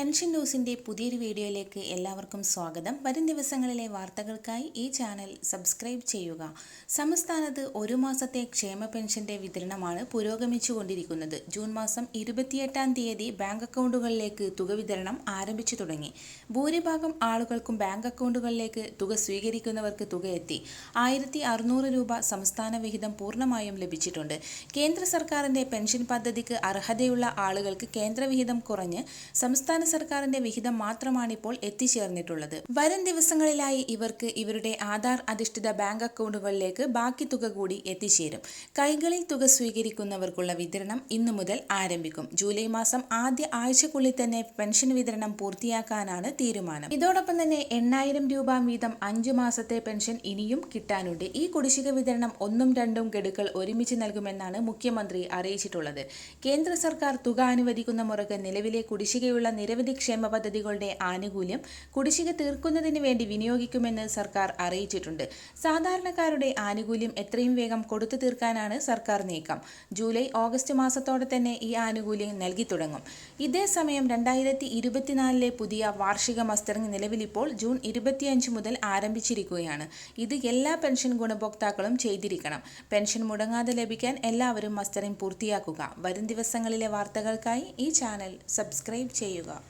Pension ന്യൂസിന്റെ പുതിയൊരു വീഡിയോയിലേക്ക് എല്ലാവർക്കും സ്വാഗതം. വരും ദിവസങ്ങളിലെ വാർത്തകൾക്കായി ഈ ചാനൽ സബ്സ്ക്രൈബ് ചെയ്യുക. സംസ്ഥാനത്ത് ഒരു മാസത്തെ ക്ഷേമ പെൻഷന്റെ വിതരണമാണ് പുരോഗമിച്ചുകൊണ്ടിരിക്കുന്നത്. ജൂൺ മാസം ഇരുപത്തിയെട്ടാം തീയതി ബാങ്ക് അക്കൗണ്ടുകളിലേക്ക് തുക വിതരണം ആരംഭിച്ചു തുടങ്ങി. ഭൂരിഭാഗം ആളുകൾക്കും ബാങ്ക് അക്കൗണ്ടുകളിലേക്ക് തുക സ്വീകരിക്കുന്നവർക്ക് തുക എത്തി. ആയിരത്തി അറുന്നൂറ് രൂപ സംസ്ഥാന വിഹിതം പൂർണമായും ലഭിച്ചിട്ടുണ്ട്. കേന്ദ്ര സർക്കാരിന്റെ പെൻഷൻ പദ്ധതിക്ക് അർഹതയുള്ള ആളുകൾക്ക് കേന്ദ്ര വിഹിതം കുറഞ്ഞ് സംസ്ഥാന സർക്കാരിന്റെ വിഹിതം മാത്രമാണ് ഇപ്പോൾ എത്തിച്ചേർന്നിട്ടുള്ളത്. വരും ദിവസങ്ങളിലായി ഇവർക്ക് ഇവരുടെ ആധാർ അധിഷ്ഠിത ബാങ്ക് അക്കൗണ്ടുകളിലേക്ക് ബാക്കി തുക കൂടി എത്തിച്ചേരും. കൈകളിൽ തുക സ്വീകരിക്കുന്നവർക്കുള്ള വിതരണം ഇന്നു മുതൽ ആരംഭിക്കും. ജൂലൈ മാസം ആദ്യ ആഴ്ചക്കുള്ളിൽ തന്നെ പെൻഷൻ വിതരണം പൂർത്തിയാക്കാനാണ് തീരുമാനം. ഇതോടൊപ്പം തന്നെ എണ്ണായിരം രൂപ വീതം അഞ്ചു മാസത്തെ പെൻഷൻ ഇനിയും കിട്ടാനുണ്ട്. ഈ കുടിശ്ശിക വിതരണം ഒന്നും രണ്ടും ഗഡുക്കൾ ഒരുമിച്ച് നൽകുമെന്നാണ് മുഖ്യമന്ത്രി അറിയിച്ചിട്ടുള്ളത്. കേന്ദ്ര സർക്കാർ തുക അനുവദിക്കുന്ന മുറക്ക് നിലവിലെ കുടിശ്ശികയുള്ള നിരവധി ക്ഷേമ പദ്ധതികളുടെ ആനുകൂല്യം കുടിശ്ശിക തീർക്കുന്നതിന് വേണ്ടി വിനിയോഗിക്കുമെന്ന് സർക്കാർ അറിയിച്ചിട്ടുണ്ട്. സാധാരണക്കാരുടെ ആനുകൂല്യം എത്രയും വേഗം കൊടുത്തു തീർക്കാനാണ് സർക്കാർ നീക്കം. ജൂലൈ ഓഗസ്റ്റ് മാസത്തോടെ തന്നെ ഈ ആനുകൂല്യം നൽകി തുടങ്ങും. ഇതേ സമയം രണ്ടായിരത്തി ഇരുപത്തിനാലിലെ പുതിയ വാർഷിക മസ്റ്ററിംഗ് നിലവിലിപ്പോൾ ജൂൺ ഇരുപത്തിയഞ്ച് മുതൽ ആരംഭിച്ചിരിക്കുകയാണ്. ഇത് എല്ലാ പെൻഷൻ ഗുണഭോക്താക്കളും ചെയ്തിരിക്കണം. പെൻഷൻ മുടങ്ങാതെ ലഭിക്കാൻ എല്ലാവരും മസ്റ്ററിംഗ് പൂർത്തിയാക്കുക. വരും ദിവസങ്ങളിലെ വാർത്തകൾക്കായി ഈ ചാനൽ സബ്സ്ക്രൈബ് ചെയ്യുക.